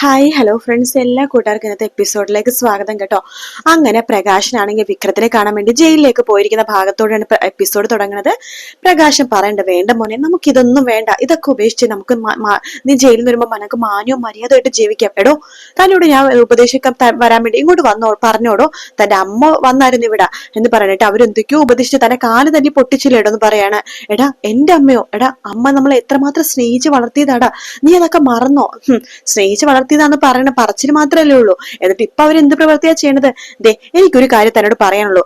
Hi hello friends എല്ലാ കൂട്ടുകാർക്കും ഇന്നത്തെ എപ്പിസോഡിലേക്ക് സ്വാഗതം കേട്ടോ. അങ്ങനെ പ്രകാശനാണെങ്കിൽ വിക്രത്തിനെ കാണാൻ വേണ്ടി ജയിലിലേക്ക് പോയിരിക്കുന്ന ഭാഗത്തോടെയാണ് എപ്പിസോഡ് തുടങ്ങുന്നത്. പ്രകാശൻ പറയണ്ട വേണ്ട മോനെ നമുക്ക് ഇതൊന്നും വേണ്ട. ഇതൊക്കെ ഉപേക്ഷിച്ച് നമുക്ക് നീ ജയിലിൽ നിന്ന് വരുമ്പോൾ നമുക്ക് മാന്യവും മര്യാദയായിട്ട് ജീവിക്കാം. എടോ തന്നോട് ഞാൻ ഉപദേശിക്കാൻ വരാൻ വേണ്ടി ഇങ്ങോട്ട് വന്നോ പറഞ്ഞോടോ. തന്റെ അമ്മ വന്നായിരുന്നു ഇവിടെ എന്ന് പറഞ്ഞിട്ട് അവരെന്തൊക്കെയോ ഉപദേശിച്ച് തന്നെ കാൽ തന്നെ പൊട്ടിച്ചില്ലേടോ എന്ന് പറയാണ്. എടാ എന്റെ അമ്മയോ? എടാ അമ്മ നമ്മളെ എത്രമാത്രം സ്നേഹിച്ച് വളർത്തിയതാടാ. നീ അതൊക്കെ മറന്നോ? സ്നേഹിച്ച് സ്നേഹിച്ച് വളർത്തിയതാന്ന് പറയണ പറച്ചിൽ മാത്രമല്ലേ ഉള്ളൂ. എന്നിട്ട് ഇപ്പൊ അവർ എന്ത് പ്രവർത്തിയാ ചെയ്യണത്? ദേ എനിക്കൊരു കാര്യം തന്നോട് പറയാനുള്ളൂ.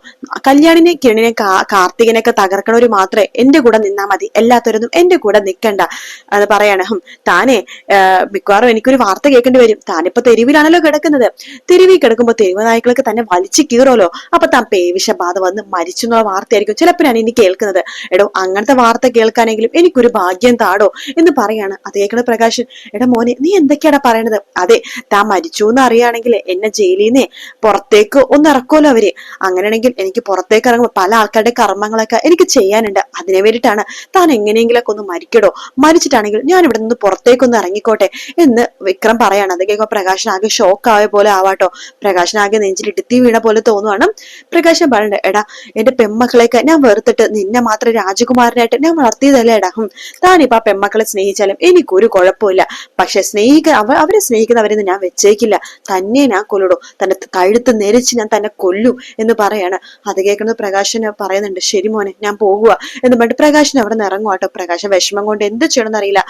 കല്യാണിനെ കിരണിനെ കാർത്തികനൊക്കെ തകർക്കണവര് മാത്രമേ എന്റെ കൂടെ നിന്നാ മതി. എല്ലാത്തവരൊന്നും എന്റെ കൂടെ നിൽക്കണ്ട അത് പറയാണ്. താനേ മിക്കവാറും എനിക്കൊരു വാർത്ത കേൾക്കേണ്ടി വരും. താനിപ്പോ തെരുവിലാണല്ലോ കിടക്കുന്നത്. തെരുവിൽ കിടക്കുമ്പോ തെരുവ് നായ്ക്കളൊക്കെ തന്നെ വലിച്ചു കീറുമല്ലോ അപ്പൊ താൻ പേവിഷബാധ വന്ന് മരിച്ചു എന്നുള്ള വാർത്തയായിരിക്കും ചിലപ്പോഴാണ് ഇനി കേൾക്കുന്നത്. എടോ അങ്ങനത്തെ വാർത്ത കേൾക്കാനെങ്കിലും എനിക്കൊരു ഭാഗ്യം താടോ എന്ന് പറയാണ്. അത് കേൾക്കണ പ്രകാശൻ എടാ മോനെ നീ എന്തൊക്കെയാടാ പറയണത്? അതെ താൻ മരിച്ചു എന്ന് അറിയുകയാണെങ്കിൽ എന്നെ ജയിലിൽ നിന്നേ പുറത്തേക്ക് ഒന്ന് ഇറക്കുമല്ലോ അവർ. അങ്ങനെയാണെങ്കിൽ എനിക്ക് പുറത്തേക്ക് ഇറങ്ങുമ്പോൾ പല ആൾക്കാരുടെ കർമ്മങ്ങളൊക്കെ എനിക്ക് ചെയ്യാനുണ്ട്. അതിനു വേണ്ടിയിട്ടാണ് താൻ എങ്ങനെയെങ്കിലൊക്കെ ഒന്ന് മരിക്കടോ. മരിച്ചിട്ടാണെങ്കിൽ ഞാൻ ഇവിടെ നിന്ന് പുറത്തേക്കൊന്ന് ഇറങ്ങിക്കോട്ടെ എന്ന് വിക്രം പറയാണ്. അത് കേൾക്കുമ്പോൾ പ്രകാശൻ ആകെ ഷോക്ക് ആയ പോലെ ആവാട്ടോ. നെഞ്ചിൽ ഇടുത്തി വീണ പോലെ തോന്നുവാണ്. പ്രകാശൻ പറയണ്ട എടാ എന്റെ പെമ്മക്കളെയൊക്കെ ഞാൻ വെറുത്തിട്ട് നിന്നെ മാത്രം രാജകുമാരനായിട്ട് ഞാൻ വളർത്തിയതല്ലേ എടാ. താനിപ്പോ ആ പെമ്മക്കളെ സ്നേഹിച്ചാലും എനിക്കൊരു കുഴപ്പമില്ല. പക്ഷെ സ്നേഹിക്കാൻ അവരെ അവരെ സ്നേഹിക്കുന്നവരെന്ന് ഞാൻ വെച്ചേക്കില്ല. തന്നെ ഞാൻ കൊല്ലിടും. തന്റെ കഴുത്ത് നെരിച്ച് ഞാൻ തന്നെ കൊല്ലും എന്ന് പറയാണ്. അത് കേൾക്കുന്നത് പ്രകാശന് പറയുന്നുണ്ട് ശരി മോനെ ഞാൻ പോകുക എന്ന് പറഞ്ഞിട്ട് പ്രകാശൻ അവിടെ നിന്ന് ഇറങ്ങും കേട്ടോ. പ്രകാശൻ വിഷമം കൊണ്ട് എന്ത് ചെയ്യണമെന്ന് അറിയില്ല.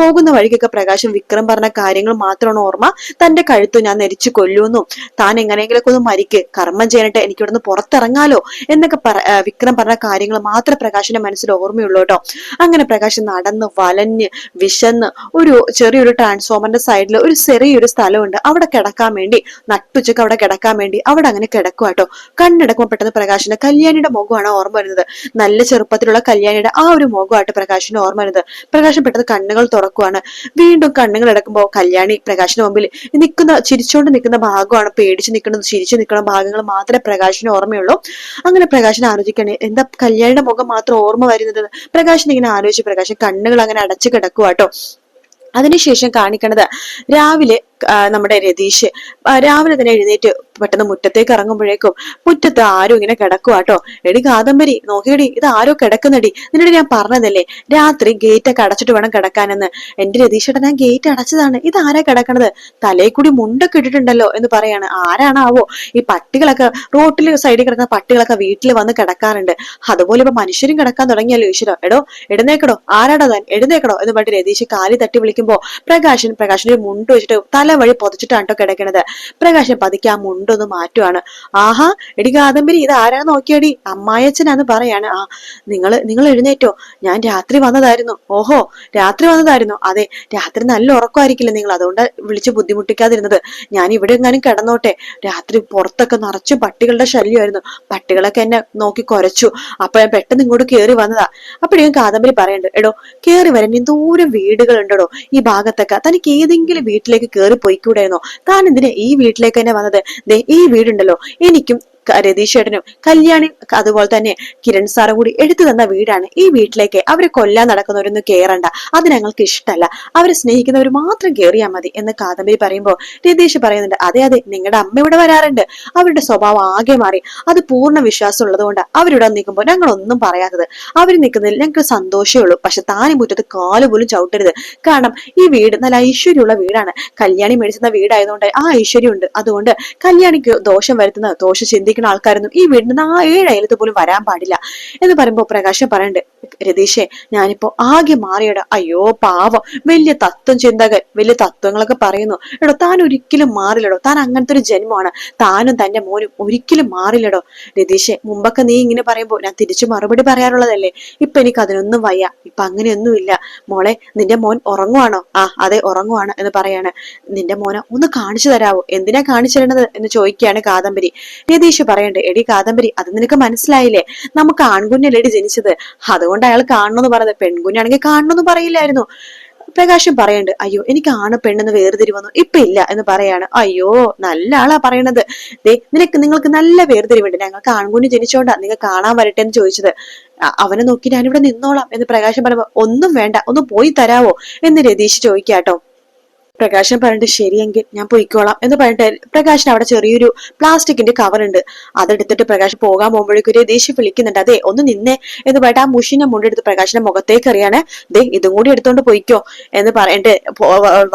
പോകുന്ന വഴിക്കൊക്കെ പ്രകാശൻ വിക്രം പറഞ്ഞ കാര്യങ്ങൾ മാത്രമാണ് ഓർമ്മ. തന്റെ കഴുത്ത് ഞാൻ നെരിച്ച് കൊല്ലുമെന്നും താൻ എങ്ങനെയെങ്കിലൊക്കെ ഒന്ന് മരിക്ക്. കർമ്മം ചെയ്യാനിട്ട് എനിക്ക് ഇവിടുന്ന് പുറത്തിറങ്ങാലോ എന്നൊക്കെ പറ വിക്രം പറഞ്ഞ കാര്യങ്ങൾ മാത്രം പ്രകാശന്റെ മനസ്സിൽ ഓർമ്മയുള്ളൂ കേട്ടോ. അങ്ങനെ പ്രകാശൻ നടന്ന് വലഞ്ഞ് വിശന്ന് ഒരു ചെറിയൊരു ട്രാൻസ്ഫോമറിന്റെ സൈഡിൽ ഒരു ചെറിയൊരു സ്ഥലമുണ്ട്. അവിടെ കിടക്കാൻ വേണ്ടി നട്ടുച്ചക്ക് അവിടെ കിടക്കാൻ വേണ്ടി അവിടെ അങ്ങനെ കിടക്കുക കേട്ടോ കണ്ണെടുക്കുമ്പോൾ പെട്ടെന്ന് പ്രകാശിന്റെ കല്യാണിയുടെ മുഖമാണ് ഓർമ്മ വരുന്നത്. നല്ല ചെറുപ്പത്തിലുള്ള കല്യാണിയുടെ ആ ഒരു മുഖമായിട്ട് പ്രകാശിന് ഓർമ്മ വരുന്നത്. പ്രകാശൻ പെട്ടെന്ന് കണ്ണുകൾ തുറക്കുവാണ്. വീണ്ടും കണ്ണുകൾ അടക്കുമ്പോൾ കല്യാണി പ്രകാശിന് മുമ്പിൽ നിൽക്കുന്ന ചിരിച്ചുകൊണ്ട് നിൽക്കുന്ന ഭാഗമാണ് പേടിച്ച് നിൽക്കുന്നത് ചിരിച്ചു നിൽക്കുന്ന ഭാഗങ്ങൾ മാത്രമേ പ്രകാശിന് ഓർമ്മയുള്ളൂ. അങ്ങനെ പ്രകാശിനെ ആലോചിക്കണേ എന്താ കല്യാണിയുടെ മുഖം മാത്രം ഓർമ്മ വരുന്നത്? പ്രകാശൻ ഇങ്ങനെ ആലോചിച്ച് പ്രകാശൻ കണ്ണുകൾ അങ്ങനെ അടച്ചു കിടക്കുവാട്ടോ അതിനുശേഷം കാണിക്കണത് രാവിലെ നമ്മുടെ രതീഷ് രാവിലെ തന്നെ എഴുന്നേറ്റ് പെട്ടെന്ന് മുറ്റത്തേക്ക് ഇറങ്ങുമ്പോഴേക്കും മുറ്റത്ത് ആരും ഇങ്ങനെ കിടക്കുവാട്ടോ എടി കാദംബരി നോക്കിയടി ഇത് ആരോ കിടക്കുന്നടി. നിന്നോട് ഞാൻ പറഞ്ഞതല്ലേ രാത്രി ഗേറ്റ് ഒക്കെ അടച്ചിട്ട് വേണം കിടക്കാനെന്ന്. എന്റെ രതീഷേട്ടൻ ഞാൻ ഗേറ്റ് അടച്ചതാണ്. ഇത് ആരാ കിടക്കണത്? തലയിൽ കൂടി മുണ്ടൊക്കെ ഇട്ടിട്ടുണ്ടല്ലോ എന്ന് പറയാണ്. ആരാണാവോ? ഈ പട്ടികളൊക്കെ റോട്ടിൽ സൈഡിൽ കിടക്കുന്ന പട്ടികളൊക്കെ വീട്ടിൽ വന്ന് കിടക്കാറുണ്ട്. അതുപോലെ ഇപ്പൊ മനുഷ്യരും കിടക്കാൻ തുടങ്ങിയല്ലോ ഈശ്വരോ. എടോ എഴുന്നേക്കടോ. ആരാടാ താൻ? എഴുന്നേക്കടോ എന്ന് പറഞ്ഞിട്ട് രതീഷ് കാലി തട്ടി വിളിക്കുമ്പോ പ്രകാശൻ പ്രകാശിന്റെ മുണ്ട് വെച്ചിട്ട് തല വഴി പൊതച്ചിട്ടാണ് കേട്ടോ കിടക്കണത്. പ്രകാശൻ പതുക്കെ ആ മുണ്ടൊന്ന് മാറ്റുവാണ്. ആഹാ എടി കാദംബരി ഇത് ആരാ നോക്കിയടി? അമ്മായച്ചനാന്ന് പറയാണ്. ആ നിങ്ങൾ നിങ്ങൾ എഴുന്നേറ്റോ. ഞാൻ രാത്രി വന്നതായിരുന്നു. ഓഹോ രാത്രി വന്നതായിരുന്നു. അതെ രാത്രി നല്ല ഉറക്കമായിരിക്കില്ല നിങ്ങൾ? അതുകൊണ്ട് വിളിച്ച് ബുദ്ധിമുട്ടിക്കാതിരുന്നത്. ഞാൻ ഇവിടെ എങ്ങാനും കിടന്നോട്ടെ. രാത്രി പുറത്തൊക്കെ നിറച്ച് പട്ടികളുടെ ശല്യമായിരുന്നു. പട്ടികളൊക്കെ എന്നെ നോക്കി കുരച്ചു. അപ്പൊ ഞാൻ പെട്ടെന്ന് ഇങ്ങോട്ട് കയറി വന്നതാ. അപ്പഴേ കാദംബരി പറയണ്ട് എടോ കയറി വരാൻ എന്തോരം വീടുകൾ ഉണ്ടോ ഈ ഭാഗത്തൊക്കെ തനിക്ക് ഏതെങ്കിലും വീട്ടിലേക്ക് കേറി പോയിക്കൂടായിരുന്നോ താൻ എന്തിനാ ഈ വീട്ടിലേക്ക് തന്നെ വന്നത്? ദേ ഈ വീടുണ്ടല്ലോ. എനിക്കും ക- രതീഷ് ചേട്ടനും കല്യാണി അതുപോലെ തന്നെ കിരൺ സാറും കൂടി എടുത്തു തന്ന വീടാണ് ഈ വീട്ടിലേക്ക് അവരെ കൊല്ലാൻ നടക്കുന്നവരൊന്നും കയറണ്ട അത് ഞങ്ങൾക്ക് ഇഷ്ടമല്ല അവരെ സ്നേഹിക്കുന്നവർ മാത്രം കയറിയാൽ മതി എന്ന് കാദംബരി പറയുമ്പോൾ രതീഷ് പറയുന്നുണ്ട് അതെ അതെ നിങ്ങളുടെ അമ്മ ഇവിടെ വരാറുണ്ട്. അവരുടെ സ്വഭാവം ആകെ മാറി. അത് പൂർണ വിശ്വാസം ഉള്ളതുകൊണ്ട് അവരിവിടെ നിൽക്കുമ്പോൾ ഞങ്ങൾ ഒന്നും പറയാത്തത്. അവർ നിൽക്കുന്നതിൽ ഞങ്ങൾക്ക് സന്തോഷമേ ഉള്ളൂ. പക്ഷെ താനും മുറ്റത്ത് കാൽ പോലും ചവിട്ടരുത്. കാരണം ഈ വീട് നല്ല ഐശ്വര്യമുള്ള വീടാണ്. കല്യാണി മേടിച്ചുന്ന വീടായതുകൊണ്ട് ആ ഐശ്വര്യം ഉണ്ട് അതുകൊണ്ട് കല്യാണിക്ക് ദോഷം വരുത്തുന്ന ദോഷം ചിന്തിക്കുന്ന ആൾക്കാരൊന്നും ഈ വീടിന് ആ ഏഴ് അയലത്ത് പോലും വരാൻ പാടില്ല എന്ന് പറയുമ്പോൾ പ്രകാശം പറയണ്ട് രതീഷേ ഞാനിപ്പോ ആകെ മാറിയട. അയ്യോ പാവം. വലിയ തത്വം ചിന്തകൻ വലിയ തത്വങ്ങളൊക്കെ പറയുന്നു. എടോ താൻ ഒരിക്കലും മാറില്ലടോ. താൻ അങ്ങനത്തെ ഒരു ജന്മമാണ്. താനും തന്റെ മോനും ഒരിക്കലും മാറില്ലടോ. രതീഷെ മുമ്പൊക്കെ നീ ഇങ്ങനെ പറയുമ്പോൾ ഞാൻ തിരിച്ചു മറുപടി പറയാറുള്ളതല്ലേ? ഇപ്പൊ എനിക്ക് അതിനൊന്നും വയ്യ. ഇപ്പൊ അങ്ങനെയൊന്നുമില്ല. മോളെ നിന്റെ മോൻ ഉറങ്ങുവാണോ? ആ അതെ ഉറങ്ങുവാണ് എന്ന് പറയാണ്. നിന്റെ മോനെ ഒന്ന് കാണിച്ചു തരാവോ? എന്തിനാ കാണിച്ചു തരണത് എന്ന് ചോദിക്കുകയാണ് കാദംബരി. രതീഷ് പറയണ്ടേ എടി കാദംബരി അത് നിനക്ക് മനസ്സിലായില്ലേ? നമുക്ക് ആൺകുഞ്ഞല്ലേടി ജനിച്ചത്? അതുകൊണ്ട് അയാൾ കാണണമെന്ന് പറഞ്ഞത്. പെൺകുഞ്ഞാണെങ്കിൽ കാണണമെന്ന് പറയില്ലായിരുന്നു. പ്രകാശം പറയണ്ട് അയ്യോ എനിക്ക് ആണ് പെണ്ണെന്ന് വേർതിരിവന്നു ഇപ്പൊ ഇല്ല എന്ന് പറയാണ്. അയ്യോ നല്ല ആളാ പറയണത്. ദേ നിനക്ക് നിങ്ങൾക്ക് നല്ല വേർതിരിവുണ്ട് ഞങ്ങൾക്ക് ആൺകുഞ്ഞ് ജനിച്ചോണ്ടാ നിങ്ങൾ കാണാൻ വരട്ടെ എന്ന് ചോദിച്ചത്. അവനെ നോക്കി ഞാനിവിടെ നിന്നോളാം. എന്ന് പ്രകാശം പറയുമ്പോ ഒന്നും വേണ്ട ഒന്ന് പോയി തരാവോ? എന്ന് രതീഷ് ചോദിക്കാട്ടോ. പ്രകാശൻ പറഞ്ഞിട്ട് ശരിയെങ്കിൽ ഞാൻ പൊയ്ക്കോളാം എന്ന് പറഞ്ഞിട്ട് പ്രകാശൻ അവിടെ ചെറിയൊരു പ്ലാസ്റ്റിക്കിന്റെ കവർ ഉണ്ട്. അതെടുത്തിട്ട് പ്രകാശ് പോകാൻ പോകുമ്പോഴേക്കും ഒരു ദേഷ്യം വിളിക്കുന്നുണ്ട്. അതെ ഒന്ന് നിന്നേ എന്ന് പറഞ്ഞിട്ട് ആ മുഷിനെ മുണ്ടെടുത്ത് പ്രകാശിന്റെ മുഖത്തേക്ക് എറിയാണ്. ദേ ഇതും കൂടി എടുത്തോണ്ട് പൊയ്ക്കോ എന്ന് പറഞ്ഞിട്ട്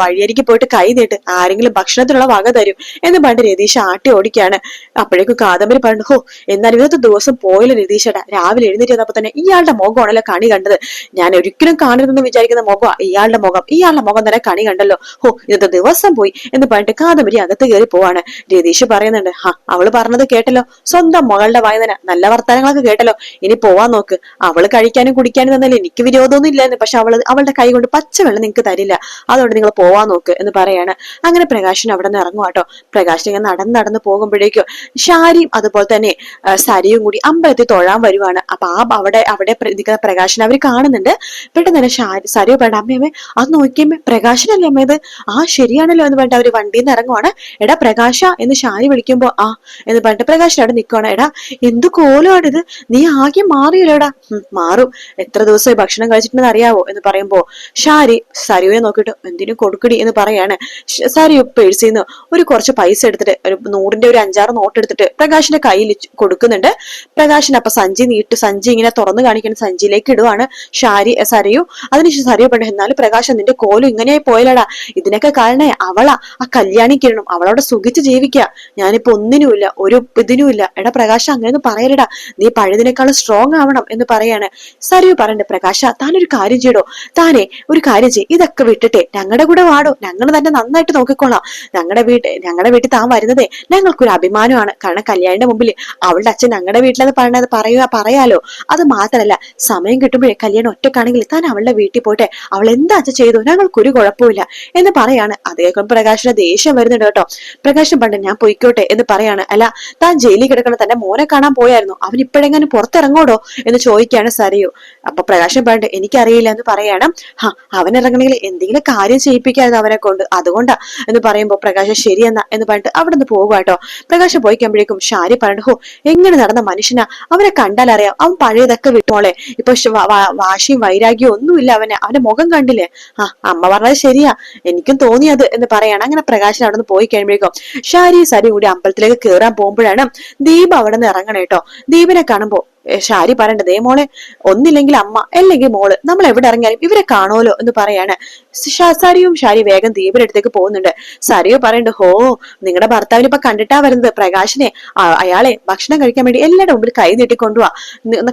വഴിയരിക്ക് പോയിട്ട് കൈ നീട്ട് ആരെങ്കിലും ഭക്ഷണത്തിനുള്ള വക തരും എന്ന് പറഞ്ഞിട്ട് രതീഷ് ആട്ടി ഓടിക്കാണ്. അപ്പോഴേക്കും കാദംബരി പറഞ്ഞു ഹോ എന്നാലും ഇന്നത്തെ ദിവസം പോയല്ലോ രതീഷേട്ടാ. രാവിലെ എഴുന്നേറ്റ് തന്നെ ഇയാളുടെ മുഖമാണല്ലോ കണി കണ്ടത്. ഞാൻ ഒരിക്കലും കാണരുതെന്ന് വിചാരിക്കുന്ന മുഖം ഇയാളുടെ മുഖം. ഇയാളുടെ മുഖം തന്നെ കണി കണ്ടല്ലോ. ഹോ ഇന്നത്തെ ദിവസം പോയി എന്ന് പറഞ്ഞിട്ട് കാദംബരി അകത്ത് കയറി പോവാണ്. രതീഷ് പറയുന്നുണ്ട് ഹാ അവൾ പറഞ്ഞത് കേട്ടല്ലോ. സ്വന്തം മകളുടെ വായന നല്ല വർത്തമാനങ്ങളൊക്കെ കേട്ടല്ലോ. ഇനി പോവാൻ നോക്ക്. അവൾ കഴിക്കാനും കുടിക്കാനും തന്നല്ലേ. എനിക്ക് വിരോധമൊന്നും ഇല്ലായിരുന്നു. പക്ഷെ അവൾ അവളുടെ കൈ കൊണ്ട് പച്ചവെള്ളം നിങ്ങൾക്ക് തരില്ല. അതുകൊണ്ട് നിങ്ങൾ പോവാൻ നോക്ക് എന്ന് പറയാണ്. അങ്ങനെ പ്രകാശൻ അവിടെ നിന്ന് ഇറങ്ങും കേട്ടോ പ്രകാശൻ ഇങ്ങനെ നടന്ന് നടന്ന് പോകുമ്പോഴേക്കും ഷാരിയും അതുപോലെ തന്നെ സരിയും കൂടി അമ്പലത്തിൽ തൊഴാൻ വരുവാണ്. അപ്പൊ ആ അവിടെ അവിടെ നിൽക്കുന്ന പ്രകാശൻ അവർ കാണുന്നുണ്ട്. പെട്ടെന്ന് തന്നെ ഷാരി സരിയോ വേണ്ട അമ്മയമ്മേ അത് നോക്കിയമ്മേ പ്രകാശനല്ലേ അമ്മ ഇത്? ആ ശരിയാണല്ലോ എന്ന് പറഞ്ഞിട്ട് അവർ വണ്ടിയിൽ നിന്ന് ഇറങ്ങുവാണ്. എടാ പ്രകാശ എന്ന് ശാരി വിളിക്കുമ്പോ ആ എന്ന് പറഞ്ഞിട്ട് പ്രകാശൻ അവിടെ നിൽക്കുവാണ് എടാ എന്ത് കോലമാണ് ഇത്? നീ ആകെ മാറിയല്ലോ എടാ. മാറും. എത്ര ദിവസമായി ഭക്ഷണം കഴിച്ചിട്ടുണ്ടെന്ന് അറിയാവോ? എന്ന് പറയുമ്പോ ഷാരി സരിയെ നോക്കിയിട്ട് എന്തിനും കൊടുക്കടി എന്ന് പറയാണ്. സരു പേഴ്സിൽ നിന്ന് ഒരു കുറച്ച് പൈസ എടുത്തിട്ട് ഒരു നൂറിന്റെ ഒരു അഞ്ചാറ് നോട്ട് എടുത്തിട്ട് പ്രകാശിന്റെ കയ്യിൽ കൊടുക്കുന്നുണ്ട്. പ്രകാശൻ അപ്പൊ സഞ്ചി നീട്ട് സഞ്ചി ഇങ്ങനെ തുറന്നു കാണിക്കുന്ന സഞ്ചിയിലേക്ക് ഇടുവാണ് ഷാരി സരയു. അതിനുശേഷം സരയു പറഞ്ഞു എന്നാലും പ്രകാശ് നിന്റെ കോലും ഇങ്ങനെ പോയലടാ ഇതിനൊക്കെ കാരണം അവളാ. ആ കല്യാണി കിരണം അവളവിടെ സുഖിച്ച് ജീവിക്കുക ഞാനിപ്പോ ഒന്നിനുമില്ല ഒരു ഇതിനുമില്ല. എടാ പ്രകാശ അങ്ങനെയൊന്നും പറയലടാ നീ പഴയതിനേക്കാളും സ്ട്രോങ് ആവണം എന്ന് പറയാണ്. സരിയു പറയണ്ട് പ്രകാശ താനൊരു കാര്യം ചെയ്യടോ. താനെ ഒരു കാര്യം ചെയ്യ്. ഇതൊക്കെ വിട്ടിട്ടെ ഞങ്ങളുടെ കൂടെ വാടോ. ഞങ്ങൾ തന്നെ നന്നായിട്ട് നോക്കിക്കോളാം ഞങ്ങളുടെ വീട്ട് ഞങ്ങളുടെ വീട്ടിൽ താൻ വരുന്നതേ ഞങ്ങൾക്കൊരു അഭിമാനമാണ്. കാരണം കല്യാണിന്റെ മുമ്പിൽ അവളുടെ അച്ഛൻ ഞങ്ങളുടെ വീട്ടിലത് പറയണത് പറയുക പറയാലോ. അത് മാത്രമല്ല സമയം കിട്ടുമ്പോഴേ കല്യാണം ഒറ്റക്കാണെങ്കിൽ താൻ അവളുടെ വീട്ടിൽ പോട്ടെ. അവൾ എന്താ അച്ഛൻ ചെയ്തു? ഞങ്ങൾക്കൊരു കുഴപ്പമില്ല എന്ന് പറയാണ്. അദ്ദേഹം പ്രകാശിന് ദേഷ്യം വരുന്നുണ്ട് കേട്ടോ. പ്രകാശം പണ്ട് ഞാൻ പൊയ്ക്കോട്ടെ എന്ന് പറയാണ്. അല്ല താൻ ജയിലിൽ കിടക്കണ തന്റെ മോനെ കാണാൻ പോയായിരുന്നു. അവൻ ഇപ്പോഴെങ്ങനെ പുറത്തിറങ്ങോടോ എന്ന് ചോദിക്കുകയാണ് സരയു. അപ്പൊ പ്രകാശം പണ്ട് എനിക്കറിയില്ല എന്ന് പറയാണ്. ഹാ അവൻ ഇറങ്ങണെങ്കിൽ എന്തെങ്കിലും കാര്യം ചെയ്യിപ്പിക്കായിരുന്നു അവനെ കൊണ്ട്. അതുകൊണ്ടാ എന്ന് പറയുമ്പോ പ്രകാശം ശരിയെന്നാ എന്ന് പറഞ്ഞിട്ട് അവിടെ നിന്ന് പോകുക കേട്ടോ. പ്രകാശം പോയി കഴിയുമ്പോഴേക്കും ഷാരി പറഞ്ഞു ഹോ എങ്ങനെ നടന്ന മനുഷ്യനാ? അവനെ കണ്ടാൽ അറിയാം. അവൻ പഴയതൊക്കെ വിട്ടോളെ ഇപ്പൊ വാശിയും വൈരാഗ്യവും ഒന്നുമില്ല അവനെ. അവന്റെ മുഖം കണ്ടില്ലേ? ആ അമ്മ പറഞ്ഞത് ശരിയാ. എനിക്കും തോന്നിയത് എന്ന് പറയാണ്. അങ്ങനെ പ്രകാശൻ അവിടെ നിന്ന് പോയി കഴിയുമ്പോഴേക്കും ഷാരി സരി കൂടി അമ്പലത്തിലേക്ക് കയറാൻ പോകുമ്പോഴാണ് ദീപ് അവിടെ നിന്ന് ഇറങ്ങണം കേട്ടോ ദീപിനെ കാണുമ്പോ ഏ, ഷാരി ദേ മോളെ ഒന്നില്ലെങ്കിൽ അമ്മ അല്ലെങ്കിൽ മോൾ നമ്മൾ എവിടെ ഇറങ്ങിയാലും ഇവരെ കാണുമല്ലോ എന്ന് പറയാണ്. സാരിയും ഷാരി വേഗം ദീപിന്റെ അടുത്തേക്ക് പോകുന്നുണ്ട്. സാരിയോ പറയണ്ട് ഹോ നിങ്ങളുടെ ഭർത്താവിനെ ഇപ്പൊ കണ്ടിട്ടാ വരുന്നത്. പ്രകാശിനെ അയാളെ ഭക്ഷണം കഴിക്കാൻ വേണ്ടി എല്ലാവരുടെ മുമ്പിൽ കൈ നീട്ടിക്കൊണ്ടുവാ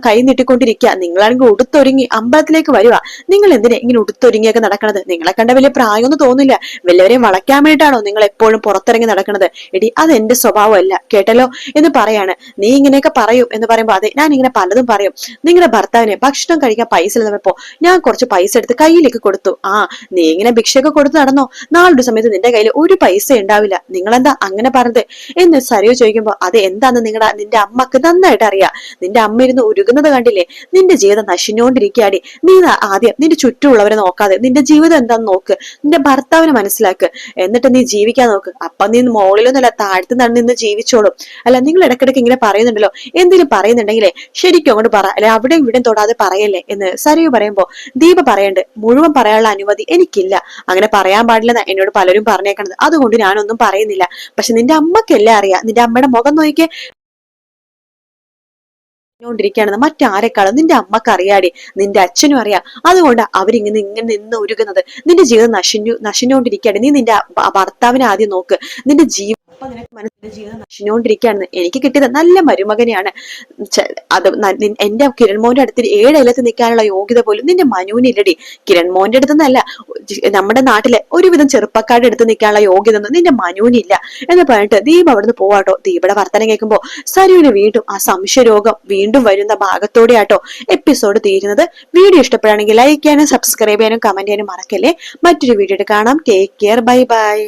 കൈ നീട്ടിക്കൊണ്ടിരിക്കുക. നിങ്ങളാണെങ്കിൽ ഉടുത്തൊരുങ്ങി അമ്പലത്തിലേക്ക് വരുക നിങ്ങൾ എന്തിനാ ഇങ്ങനെ ഉടുത്തൊരുങ്ങിയൊക്കെ നടക്കണത്? നിങ്ങളെ കണ്ട വലിയ പ്രായമൊന്നും തോന്നില്ല വല്ലവരെയും വളയ്ക്കാൻ വേണ്ടിയിട്ടാണോ നിങ്ങൾ എപ്പോഴും പുറത്തിറങ്ങി നടക്കണത്? എടി അത് എന്റെ സ്വഭാവമല്ല കേട്ടല്ലോ? എന്ന് പറയാണ്. നീ ഇങ്ങനെയൊക്കെ പറയും എന്ന് പറയുമ്പോ അതെ ഞാൻ ഇങ്ങനെ പലതും പറയും. നിങ്ങളുടെ ഭർത്താവിനെ ഭക്ഷണം കഴിക്കാൻ പൈസ ഇല്ലെന്നപ്പോ ഞാൻ കുറച്ച് പൈസ എടുത്ത് കയ്യിലേക്ക് കൊടുത്തു. ആ നീ ഇങ്ങനെ ഭിക്ഷയൊക്കെ കൊടുത്ത് നടന്നോ? നാളൊരു സമയത്ത് നിന്റെ കയ്യിൽ ഒരു പൈസ ഉണ്ടാവില്ല. നിങ്ങൾ എന്താ അങ്ങനെ പറഞ്ഞത്? എന്ന് സരിയോ ചോദിക്കുമ്പോൾ അത് എന്താന്ന് നിങ്ങളുടെ നിന്റെ അമ്മയ്ക്ക് നന്നായിട്ട് അറിയാം. നിന്റെ അമ്മ ഇരുന്ന് ഉരുകുന്നത് കണ്ടില്ലേ? നിന്റെ ജീവിതം നശിഞ്ഞുകൊണ്ടിരിക്കുകയാടി നീ ആദ്യം നിന്റെ ചുറ്റുമുള്ളവരെ നോക്കാതെ നിന്റെ ജീവിതം എന്താന്ന് നോക്ക്. നിന്റെ ഭർത്താവിനെ മനസ്സിലാക്ക്. എന്നിട്ട് നീ ജീവിക്കാൻ നോക്ക്. അപ്പൊ നീ മുകളിലൊന്നുമല്ല താഴ്ത്തു നടന്ന് നിന്ന് ജീവിച്ചോളും. അല്ല നിങ്ങൾ ഇടക്കിടക്ക് ഇങ്ങനെ പറയുന്നുണ്ടല്ലോ. എന്തെങ്കിലും പറയുന്നുണ്ടെങ്കിലേ ശരിക്കും അങ്ങോട്ട് പറ. അല്ലെ അവിടെ ഇവിടെ തൊടാതെ പറയല്ലേ എന്ന് സരയു പറയുമ്പോ ദീപ പറയണ്ട് മുഴുവൻ പറയാനുള്ള അനുമതി എനിക്കില്ല. അങ്ങനെ പറയാൻ പാടില്ലെന്ന് എന്നോട് പലരും പറഞ്ഞേക്കണത്. അതുകൊണ്ട് ഞാനൊന്നും പറയുന്നില്ല. പക്ഷെ നിന്റെ അമ്മക്കെല്ലാം അറിയാം? നിന്റെ അമ്മയുടെ മുഖം നോക്കിയേ ണ്ടിരിക്കുകയാണെന്ന് മറ്റാരെക്കാളും നിന്റെ അമ്മയ്ക്ക് അറിയാടി നിന്റെ അച്ഛനും അറിയാം. അതുകൊണ്ട് അവരിങ്ങനെ ഇങ്ങനെ നിന്ന് ഒരുങ്ങുന്നത് നിന്റെ ജീവിതം നശിഞ്ഞു നശിഞ്ഞുകൊണ്ടിരിക്കുകയാണ് നീ നിന്റെ ഭർത്താവിനെ ആദ്യം നോക്ക്. നിന്റെ ജീവ അപ്പൊ നിനക്ക് മനസ്സിന്റെ ജീവിതം നശിഞ്ഞുകൊണ്ടിരിക്കുകയാണെന്ന് എനിക്ക് കിട്ടിയത് നല്ല മരുമകനെയാണ്. അത് എന്റെ കിരൺ മോന്റെ അടുത്ത് ഏഴ് ഇലത്ത് നിൽക്കാനുള്ള യോഗ്യത പോലും നിന്റെ മനുവിനില്ലടി. കിരൺ മോന്റെ അടുത്ത് നിന്നല്ല നമ്മുടെ നാട്ടിലെ ഒരുവിധം ചെറുപ്പക്കാരുടെ അടുത്ത് നിൽക്കാനുള്ള യോഗ്യത ഒന്നും നിന്റെ മനുവിനില്ല എന്ന് പറഞ്ഞിട്ട് ദീപ് അവിടുന്ന് പോവാട്ടോ. ദീപയുടെ വർത്തനം കേൾക്കുമ്പോ സരുവിന് വീണ്ടും ആ സംശയരോഗം വീണ്ടും വരുന്ന ഭാഗത്തോടെ ആട്ടോ എപ്പിസോഡ് തീരുന്നത്. വീഡിയോ ഇഷ്ടപ്പെടുകയാണെങ്കിൽ ലൈക്ക് ചെയ്യാനും സബ്സ്ക്രൈബ് ചെയ്യാനും കമന്റ് ചെയ്യാനും മറക്കല്ലേ? മറ്റൊരു വീഡിയോ കാണാം. Take care bye bye